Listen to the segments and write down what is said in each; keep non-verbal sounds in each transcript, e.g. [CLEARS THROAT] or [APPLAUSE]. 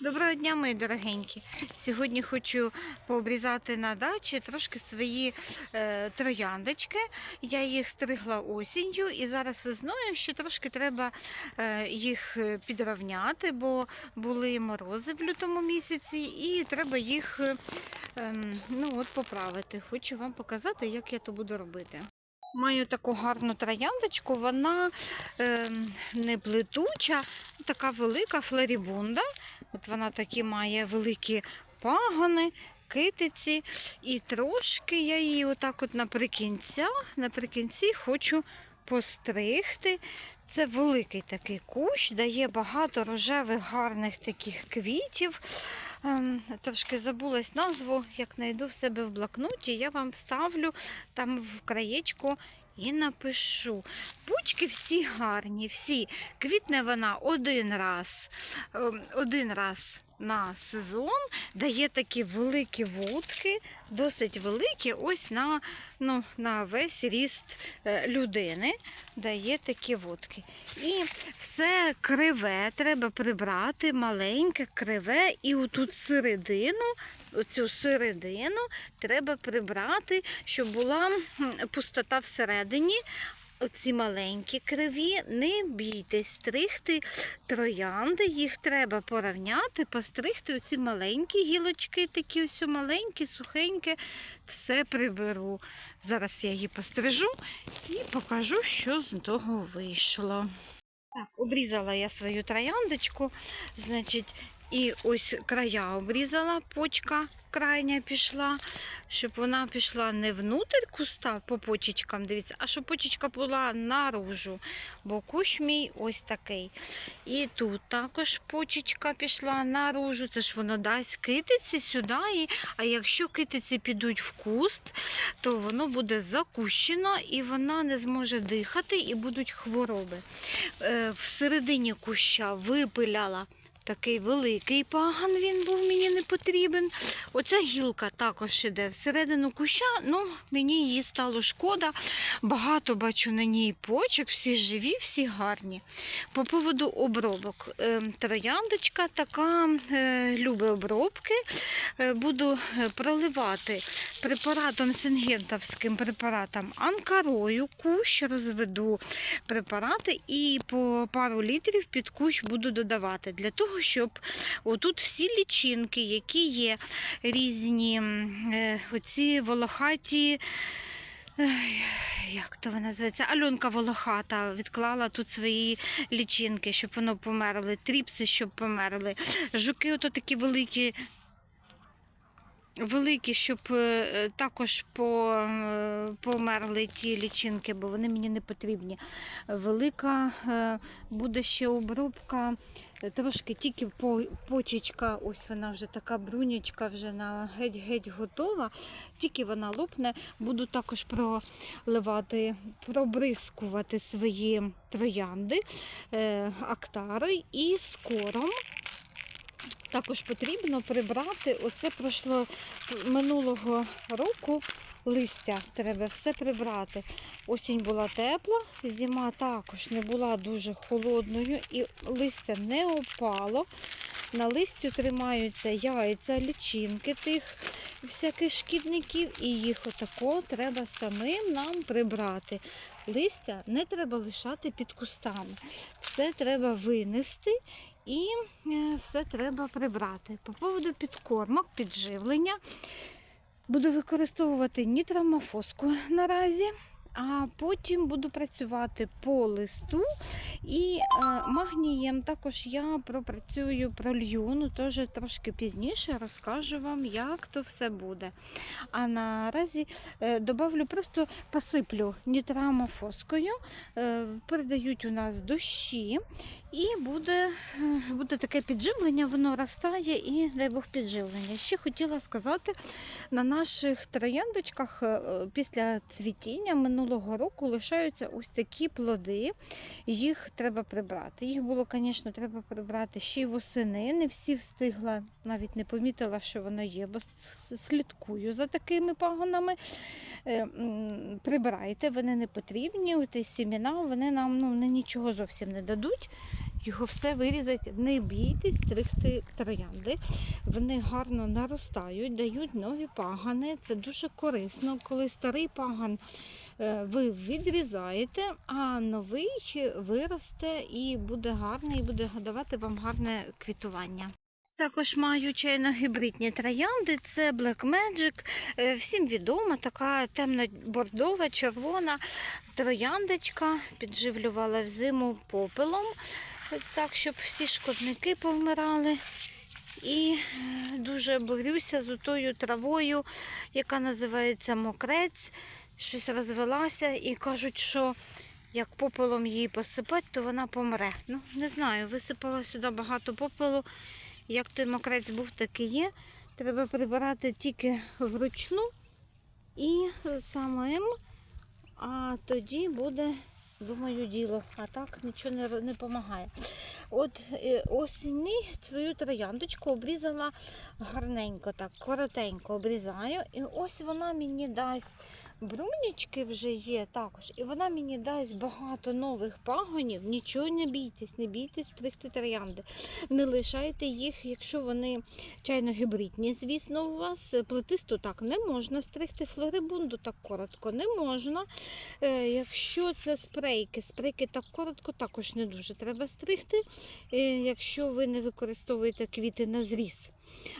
Доброго дня, мої дорогенькі. Сьогодні хочу пообрізати на дачі трошки свої е, трояндочки. Я їх стригла осінню і зараз весною, що трошки треба е, їх е, підровняти, бо були морози в лютому місяці, і треба їх е, ем, ну, от, поправити. Хочу вам показати, як я то буду робити. Маю таку гарну трояндочку, вона е, не плетуча, така велика флорібунда. От вона такі має великі пагони, китиці. І трошки я її отак от наприкінця, наприкінці хочу постригти. Це великий такий кущ, дає багато рожевих гарних таких квітів. Ем, Трошки забулась назву, як знайду в себе в блокноті, я вам вставлю там в краєчку і напишу. Пучки всі гарні, всі. Квітне вона один раз, ем, один раз на сезон, дає такі великі вудки, досить великі, ось на, ну, на весь ріст е, людини дає такі вудки. І все криве треба прибрати, маленьке, криве, і отут середину, оцю середину треба прибрати, щоб була пустота всередині. Оці маленькі криві, не бійтесь стригти троянди, їх треба порівняти, постригти оці маленькі гілочки, такі ось маленькі, сухенькі, все приберу. Зараз я її пострижу і покажу, що з того вийшло. Так, обрізала я свою трояндочку, значить, і ось края обрізала, почка крайня пішла, щоб вона пішла не внутрь куста по почечкам, дивіться, а щоб почечка була наружу, бо кущ мій ось такий. І тут також почечка пішла наружу, це ж воно дасть китиці сюди, і, а якщо китиці підуть в куст, то воно буде закущено і вона не зможе дихати і будуть хвороби. Е, всередині куща випиляла такий великий паган, він був мені не потрібен. Оця гілка також іде всередину куща, ну мені її стало шкода. Багато бачу на ній почок, всі живі, всі гарні. По поводу обробок. Е, Трояндочка така е, любить обробки. Е, Буду е, проливати препаратом сингентовським препаратом анкарою, кущ розведу препарати і по пару літрів під кущ буду додавати для того, щоб отут всі лічинки, які є різні е, оці волохаті. ех, Як то вона називається? Альонка волохата відклала тут свої лічинки, щоб воно померли, тріпси, щоб померли. Жуки, ото такі великі, великі, щоб е, також е, померли ті лічинки, бо вони мені не потрібні. Велика буде ще обробка. Трошки тільки почечка, ось вона вже така брунячка, вже на геть-геть готова. Тільки вона лопне, буду також проливати, пробризкувати свої троянди е, актарою і скором. Також потрібно прибрати, оце пройшло минулого року листя, треба все прибрати. Осінь була тепла, зима також не була дуже холодною і листя не опало. На листю тримаються яйця, лічинки тих всяких шкідників, і їх отако треба самим нам прибрати. Листя не треба лишати під кустами. Все треба винести і е, все треба прибрати. По поводу підкормок, підживлення буду використовувати нітрамофоску наразі, а потім буду працювати по листу. І е, магнієм також я пропрацюю пролью, ну теж трошки пізніше розкажу вам, як то все буде. А наразі е, добавлю, просто посиплю нітрамофоскою, е, передають у нас дощі, і буде, е, буде таке підживлення, воно ростає і дай Бог підживлення. Ще хотіла сказати, на наших трояндочках е, після цвітіння минулого року лишаються ось такі плоди. Їх треба прибрати. Їх було, звісно, треба прибрати ще й восени. Не всі встигла, навіть не помітила, що воно є, бо слідкую за такими пагонами. Е, Прибирайте, вони не потрібні. Ті сімена вони нам ну, нічого зовсім не дадуть. Його все вирізати. Не бійтесь стригти троянди. Вони гарно наростають, дають нові пагани. Це дуже корисно, коли старий паган е, ви відрізаєте, а новий виросте і буде гарний, і буде давати вам гарне квітування. Також маю чайно-гібридні троянди, це Black Magic. Е, Всім відома така темно-бордова, червона трояндочка. Підживлювала взиму попелом, так, щоб всі шкодники повмирали. І е, дуже борюся з тою травою, яка називається мокрець. Щось розвелася і кажуть, що як попелом її посипати, то вона помре. Ну, не знаю, висипала сюди багато попелу. Як той мокрець був, так і є. Треба прибирати тільки вручну і самим, а тоді буде, думаю, діло. А так нічого не, ро- не допомагає. От е, осінні свою трояндочку обрізала гарненько, так, коротенько обрізаю. І ось вона мені дасть. Брунічки вже є також, і вона мені дасть багато нових пагонів. Нічого не бійтесь, не бійтесь стригти троянди. Не лишайте їх, якщо вони чайно-гібридні, звісно, у вас плетисту так не можна стригти, флорибунду так коротко не можна. Е, якщо це спрейки, спрейки так коротко також не дуже треба стригти, е, якщо ви не використовуєте квіти на зріз.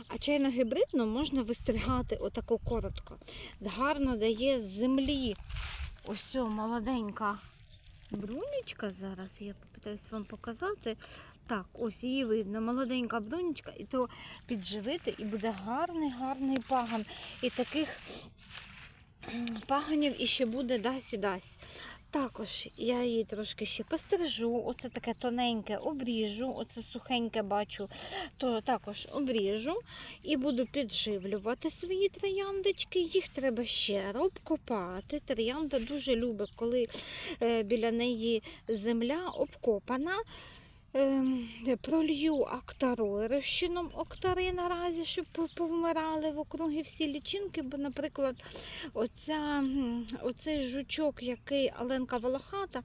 А чайно-гібридну можна вистригати отако коротко. Гарно дає з землі. Ось молоденька брунечка. Зараз я попитаюсь вам показати. Так, ось її видно, молоденька брунечка, і то підживити, і буде гарний, гарний паган. І таких паганів іще буде дасть і дасть. Також я її трошки ще пострижу, оце таке тоненьке обріжу, оце сухеньке бачу, то також обріжу і буду підживлювати свої трояндочки. Їх треба ще обкопати. Троянда дуже любить, коли е, біля неї земля обкопана. Ем, пролью актарою, розчином октари наразі, щоб по- повмирали в округі всі лічинки, бо, наприклад, оця, оцей жучок, який Аленка Волохата,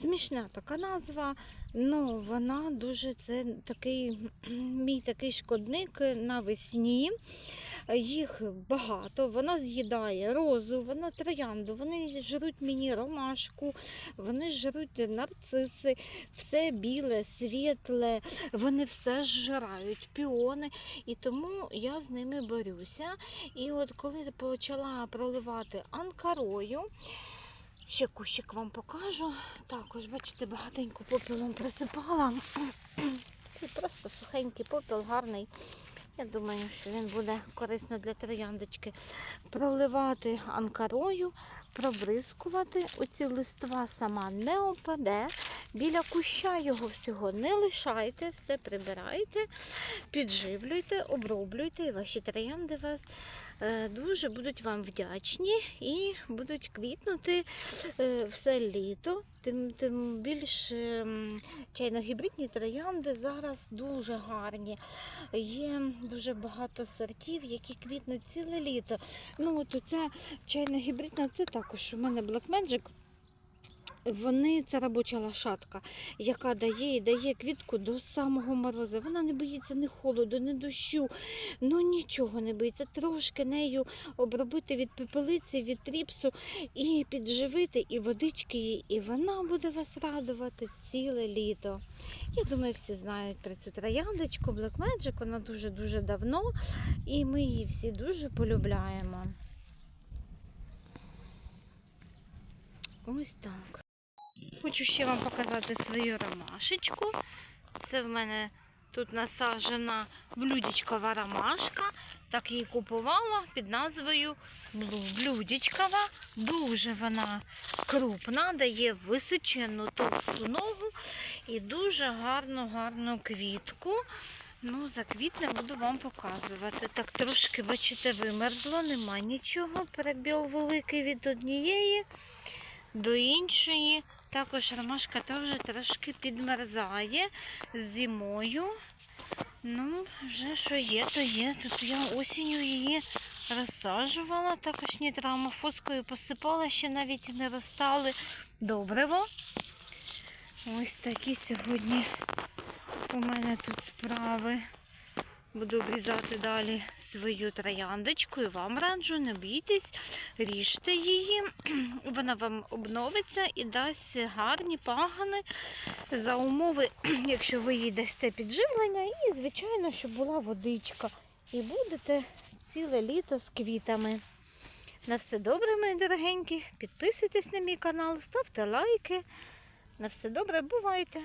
смішна така назва. Ну, вона дуже це такий мій такий шкодник навесні. Їх багато, вона з'їдає розу, вона троянду, вони жруть мені ромашку, вони жруть нарциси, все біле, світле, вони все зжирають, піони. І тому я з ними борюся. І от коли почала проливати анкарою, ще кущик вам покажу. Також, бачите, багатенько попелом присипала. [CLEARS THROAT] Просто сухенький попел, гарний. Я думаю, що він буде корисно для трояндочки. Проливати анкарою, пробризкувати. Оці листва сама не опаде. Біля куща його всього не лишайте, все прибирайте, підживлюйте, оброблюйте, і ваші троянди вас дуже будуть вам вдячні і будуть квітнути е, все літо. Тим, тим більш ем, чайно-гібридні троянди зараз дуже гарні. Є дуже багато сортів, які квітнуть ціле літо. Ну, от оця чайно-гібридна, це також у мене Black Magic. Вони це робоча лошадка, яка дає і дає квітку до самого морозу. Вона не боїться ні холоду, ні дощу, ну нічого не боїться. Трошки нею обробити від пепелиці, від тріпсу і підживити, і водички їй, і вона буде вас радувати ціле літо. Я думаю, всі знають про цю трояндочку Black Magic, вона дуже-дуже давно, і ми її всі дуже полюбляємо. Ось так. Хочу ще вам показати свою ромашечку. Це в мене тут насаджена блюдечкова ромашка. Так її купувала під назвою блюдечкова. Дуже вона крупна, дає височенну товсту ногу і дуже гарну гарну квітку. Ну, заквітне буду вам показувати. Так трошки, бачите, вимерзло, нема нічого. Перебіл великий від однієї до іншої. Також ромашка теж трошки підмерзає зимою. Ну, вже що є, то є. Тут я осінню її розсаджувала, також нітрамофоскою посипала, ще навіть не розстали добриво. Ось такі сьогодні у мене тут справи. Буду обрізати далі свою трояндочку і вам раджу, не бійтесь, ріжте її. [CLEARS THROAT] Вона вам обновиться і дасть гарні пагани за умови, [CLEARS THROAT] якщо ви їй дасте підживлення, і, звичайно, щоб була водичка. І будете ціле літо з квітами. На все добре, мої дорогенькі. Підписуйтесь на мій канал, ставте лайки. На все добре, бувайте!